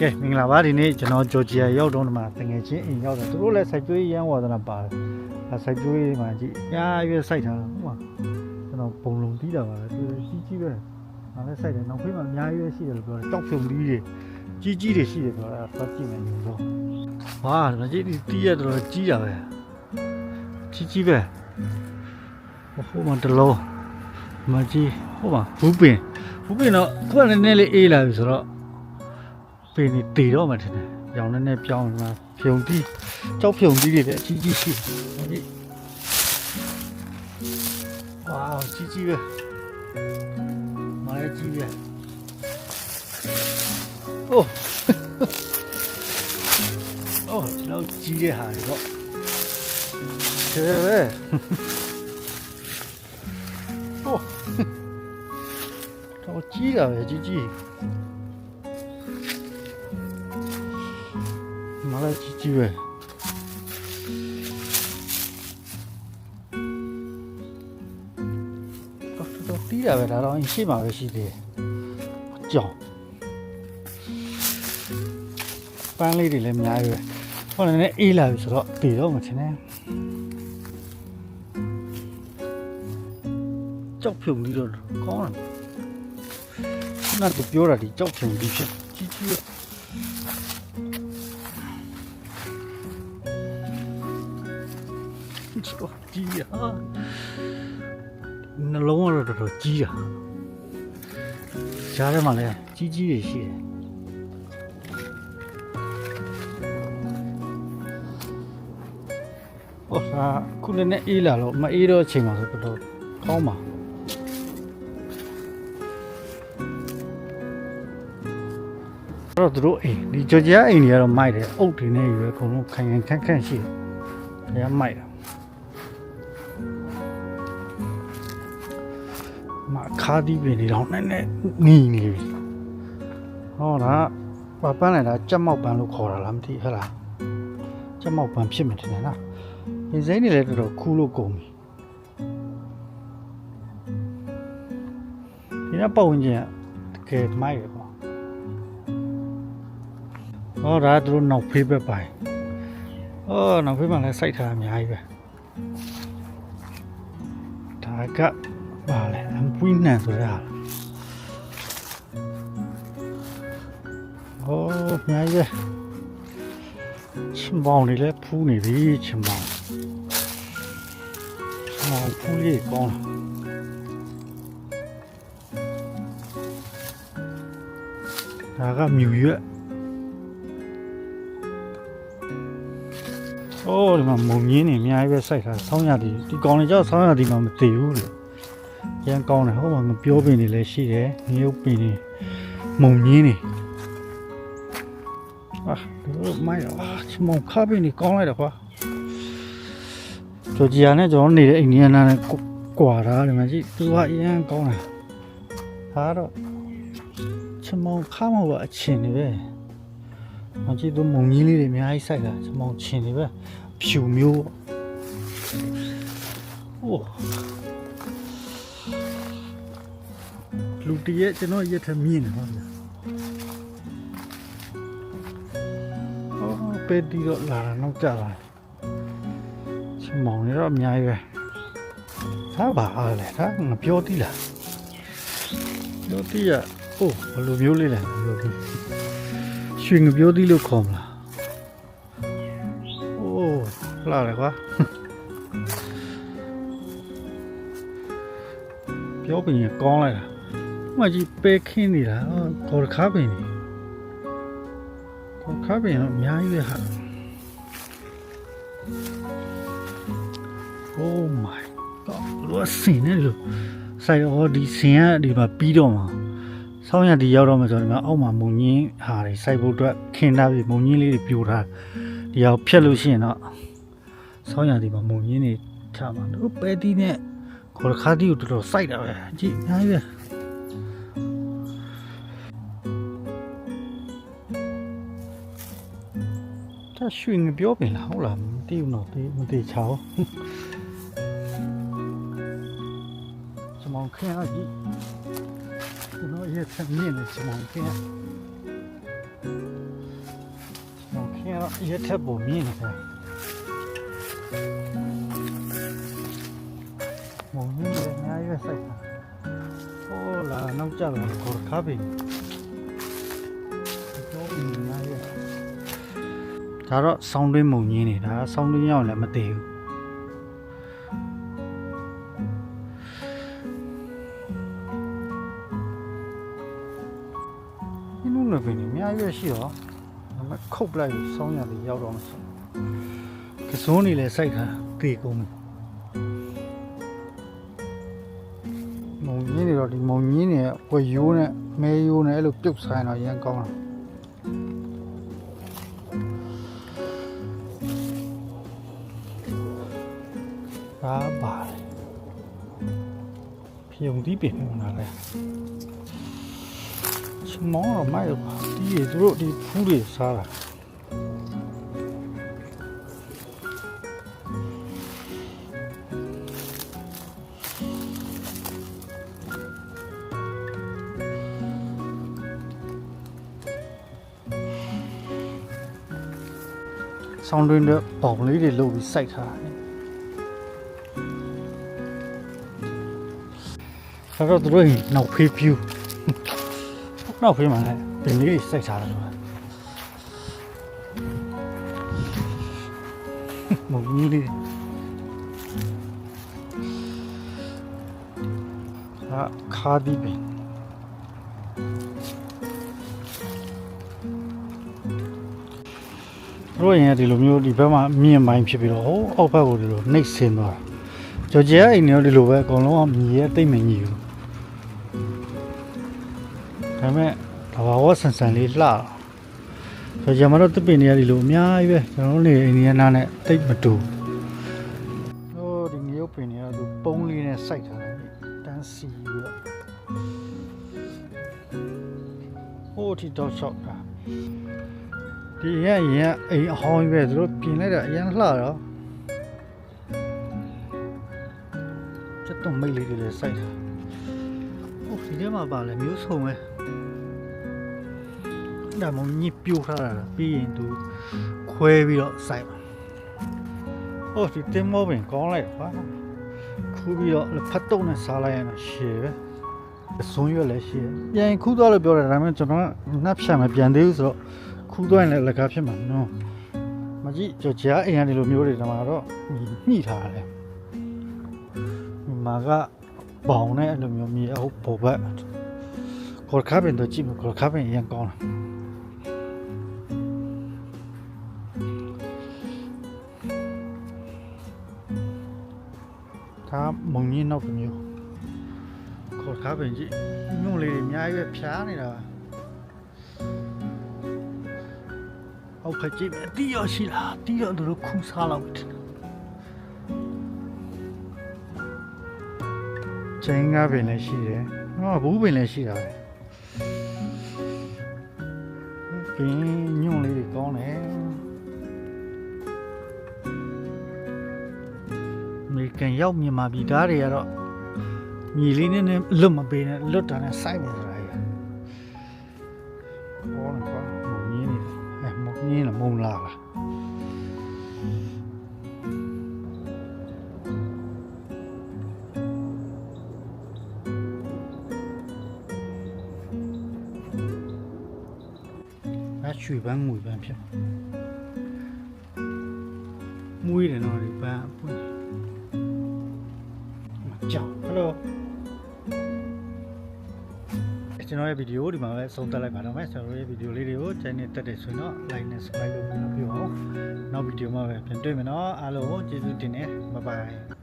ကဲမင်္ဂလာပါဒီနေ့ကျွန်တော်ဂျော်ဂျီယာရောက်တော့ဒီမှာတငယ်ချင်းအိမ်ရောက်တယ်သူတို့လည်းစိုက်ပျိုးရေးရမ်းဝါသနာပါတယ်အဲစိုက်ပျိုးရေးမှာကြည့်အများကြီးစိုက်ထားတာဟုတ်ပါကျွန်တော်ပုံလုံးတီးတာပါလေသူကြီးကြီးပဲငါလည်းစိုက်တယ်နောက်ဖေးမှာအများကြီးပဲရှိတယ်လို့ပြောတယ်တောက်ဖြုံတီးတွေကြီးကြီးတွေရှိတယ်ပြောတာသွားကြည့်မယ်လို့တော့ဟာဒီမှာကြည့်ဒီတီးရတော့ကြီးတာပဲကြီးကြီးပဲဟိုမှာတလုံးမကြီးဟိုမှာဘူးပင်ဘူးပင်တော့ခုကလည်းနည်းနည်းလေးအေးလာပြီဆိုတော့ ပင်နေတည်တော့မှထင်တယ်။ရောင်နဲ့နဲ့ပြောင်းလာဖြုံတီးကြောက်ဖြုံတီးတွေလည်းအကြီးကြီးရှိတယ်။ဟုတ်ပြီ။ဝါးကြီးကြီးပဲ။မာရကြီးပဲ။အိုးအိုးကျွန်တော်ကြီးတဲ့ ပဲ။အိုးတော့ကြီးတာပဲကြီးကြီးမလာကြည့်ကြည့်ပဲတော့တော့တီးတာပဲဒါတော့ရှေ့မှာပဲရှိသေးတယ်ကြောင်ပန်းလေးတွေလည်းအများကြီးပဲဟောလည်းအေးလာပြီဆိုတော့တည်တော့မှထင်တယ်ကြောက်ဖြုံပြီးတော့ကောင်းတယ်ခုနကပြောတာဒီကြောက်ဖြုံပြီးဖြစ်ကြီးကြီးပဲ တော်ကြီးရနှလုံးကတော့တော်တော်ကြီးတာရှားထဲမှာလည်းကြီးကြီးတွေရှိတယ်ဟောစာခုလည်းနဲ့အေးလာတော့မအေးတော့အချိန်မှာဆိုတော်တော်ကောင်းပါအဲ့တော့သူတို့အိမ်ဒီကြော်ကြားအိမ်တွေကတော့မိုက်တယ်အုတ်တွေနဲ့ယူရဲအကုန်လုံးခိုင်ခိုင်ခန့်ခန့်ရှိတယ်။ဒါကမိုက်တာ မခါဒီပင်နေတော့နည်းနည်းငီနေပြီဟောဒါဘာပန်းလိုက်တာကြက်မောက်ပန်းလို့ခေါ်တာလားမသိဟဲ့လားကြက်မောက်ပန်းဖြစ်မယ်ထင်တယ်နော်ဒီစိမ့်နေလည်းတော်တော်ခူးလို့ကုန်ပြီဒီကပတ်ဝန်းကျင်ကတကယ်မိုက်ရပေါ့ဟောဒါသူတို့နောက်ဖေးပဲပိုင်ဟောနောက်ဖေးမှလည်းစိုက်ထားတာအများကြီးပဲဒါက ပါလေအမ်ပွိနန်ဆိုရဟောအများကြီးပဲချင်ပေါင်တွေလည်းဖူးနေပြီချင်ပေါင်ချင်ပေါင်ဖူးလေးကောင်းလာဒါကမြူရွက်အိုးဒီမှာမုံငင်းနေအများကြီးပဲစိုက်ထားဆောင်းရသည်ဒီကောင်လေးကြောက်ဆောင်းရသည်မှမသိဘူးလေ ရန်ကောင်းတယ်ဟောမှာငပြောပင်တွေလည်းရှိတယ်ငရုတ်ပင်တွေမုံညင်းတွေအာတို့မိုင်းအာချမောင်ခါပင်တွေကောင်းလိုက်တော့ကွာဂျော်ဂျီယာနဲ့ကျွန်တော်နေတဲ့အိန္ဒိယနာနဲ့ကွာတာဒီမှာကြည့်သူကအရန်ကောင်းတယ်ဟာတော့ချမောင်ခါမဟုတ်ပါအချင်းတွေပဲမကြည့်သူမုံကြီးလေးတွေအများကြီးစိုက်တာချမောင်ချင်းတွေပဲဖြူမျိုးပေါ့အိုး လူတရက်ကျွန်တော်ရက်ထမြင်နေပါဗျာ။အော်ပဲဒီတော့လာတာနောက်ကြလာချမောင်ရတော့အများကြီးပဲ။ဒါပါအားလေဒါငါပြောသေးလား။ပြောသေးရ။အိုးဘယ်လိုမျိုးလေးလဲပြောသေး။ရွှေငပြောသေးလို့ခေါ်မလား။အိုးလာတယ်ကွာ။ပြောပြင်ရင်ကောင်းလိုက်တာ မကြီးပဲခင်းနေတာအော်ခေါ်ခါပင်နေခေါ်ခါပင်တော့အများကြီးပဲဟာ Oh my god လို့စင်နေလို့ဆိုင်ရောဒီစင်ကဒီမှာပြီးတော့မှာဆောင်းရဒီရောက်တော့မှဆိုတော့ဒီမှာအောက်မှာမုံညင်းဟာတွေစိုက်ဖို့အတွက်ခင်းထားပြီးမုံညင်းလေးတွေပြိုထားဒီအောင်ဖြတ်လို့ရှိရင်တော့ဆောင်းရဒီမှာမုံညင်းတွေချမှာတို့ပဲတီးနဲ့ခေါ်ခါတီကိုတော်တော်စိုက်တာပဲကြည့်အများကြီးပဲ ဒါရွှေငပြောပင်လားဟုတ်လားမသိဘူးတော့သိမသိချောင်းစမောင်ခင်းအကြီးကျွန်တော်ရဲ့ဆက်မြင့်နေစမောင်ခင်းတော့ရက်ထက်ပုံမြင့်နေတယ်မုံမြင့်လည်းအများကြီးပဲစိုက်တာဟိုလာနောက်ကျလာခေါ်ခါပြီ ဒါတော့ဆောင်းတွင်းမုံမြင့်နေတာဆောင်းတွင်းရောက်လည်းမတည်ဘူးဒီလိုလည်းပင်အများကြီးပဲရှိတော့ဒါပေမဲ့ခုတ်ပလိုက်ပြီးစောင်းရတယ်ရောက်တော့မှဆိုကစုံးနေလဲစိုက်တာတေကုန်တယ်မုံကြီးနေတော့ဒီမုံကြီးနေဝယ်ရိုးနဲ့မဲရိုးနဲ့အဲ့လိုပြုတ်ဆိုင်တော့ရန်ကောင်းတာ ဘာပါလဲဖြုံဒီပင်လာလဲချမောတော့မိုက်တော့ပါဒီရသူတို့ဒီဖူးတွေစားတာဆောင်းတွင်းတဲ့ပေါင်လေးတွေလုပ်ပြီးစိုက်ထားတာအဲ့ တော့သူတို့ရင်နောက်ဖေးပြူနောက်ဖေးမှာလည်းပင်လေးတွေစိုက်ထားတယ်ဆိုတာမုံကြီးလေးအာခါဒီပင်တို့ရင်ဒီလိုမျိုးဒီဘက်မှာမြင့်မိုင်းဖြစ်ပြီးတော့ဟိုအောက်ဘက်ကိုဒီလိုနှိပ်ဆင်းသွားတာကြော်ကျဲအိမ်တွေဒီလိုပဲအကုန်လုံးကမြေရဲ့တိတ်မကြီးဘူး ဒါပေမဲ့တဘာဝဆန်ဆန်လေးလှဆိုကြမှာတော့တပင်နေရဒီလိုအများကြီးပဲကျွန်တော်တို့နေအိန္ဒိယနာနဲ့တိတ်မတူဟိုဒီငရုတ်ပင်တွေကသူပုံးလေးနဲ့စိုက်ထားတယ်တန်းစီပြီးတော့ဟိုတီတော့ရှောက်တာဒီရရင်အိမ်အဟောင်းကြီးပဲသူတို့ပြင်လိုက်တာအရင်လှတော့စက်တော့မိတ်လေးတွေလည်းစိုက်တာဟိုဒီထဲမှာပါလဲမျိုးစုံပဲ ဒါမှညစ်ပြိုးထားတာလားပြီးရင်သူခွဲပြီးတော့စိုက်ပါဟိုဒီတင်မောပင်ကောင်းလိုက်ပါခူးပြီးတော့ဖတ်တုံးနဲ့စားလိုက်ရင်တော့ရှည်ပဲအစွန်းရွက်လည်းရှည်ပြန်ခူးသွားလို့ပြောတယ်ဒါပေမဲ့ကျွန်တော်ကနှပ်ဖြတ်မပြန်သေးဘူးဆိုတော့ခူးသွားရင်လည်းလက်ကားဖြစ်မှာနော်မကြည့်ကြော်ကြားအိမ်ကနေလိုမျိုးတွေတမှာတော့ညှိထားတယ်ဒီမှာကဘောင်နဲ့အဲ့လိုမျိုးမြေအုပ်ပေါ်ဘက်ခေါ်ခါပင်တော့ကြည့်မခေါ်ခါပင်အရင်ကောင်းလား ဒါမုံကြီးနောက်တစ်မျိုးခေါ်ကားပင်ကြီးညွန့်လေးတွေအများကြီးပဲဖြားနေတာအောက်ဖက်ကြည့်မယ်တီးရရှိလားတီးရသူတို့ခူးစားလောက်တယ်ချင်းကားပင်လည်းရှိတယ်ဟောဘူးပင်လည်းရှိတာပဲပင်ညွန့်လေးတွေကောင်းတယ် ကန်ရောက်မြန်မာပြည်သားတွေကတော့ညီလေးနဲ့နဲ့လွတ်မပေးနဲ့လွတ်တာနဲ့စိုက်နေကြတာကြီးဟောနေပါမုံကြီးနေအဲမုံကြီးလားမုံလာလားအချွေပန်းငွေပန်းဖြစ်မွေးတယ်နော်ဒီပန်းအပွင့် ကြောင်ဟယ်လိုကျွန်တော်ရဲ့ဗီဒီယိုဒီမှာပဲဆုံးသက်လိုက်ပါတော့မယ်ကျွန်တော်ရဲ့ဗီဒီယိုလေးတွေကို channel တက်တယ်ဆိုရင်တော့ like နဲ့ subscribe လုပ်ပြီးတော့ပြောအောင်နောက်ဗီဒီယိုမှာပဲပြန်တွေ့မယ်နော်အားလုံးကိုကျေးဇူးတင်နေ bye bye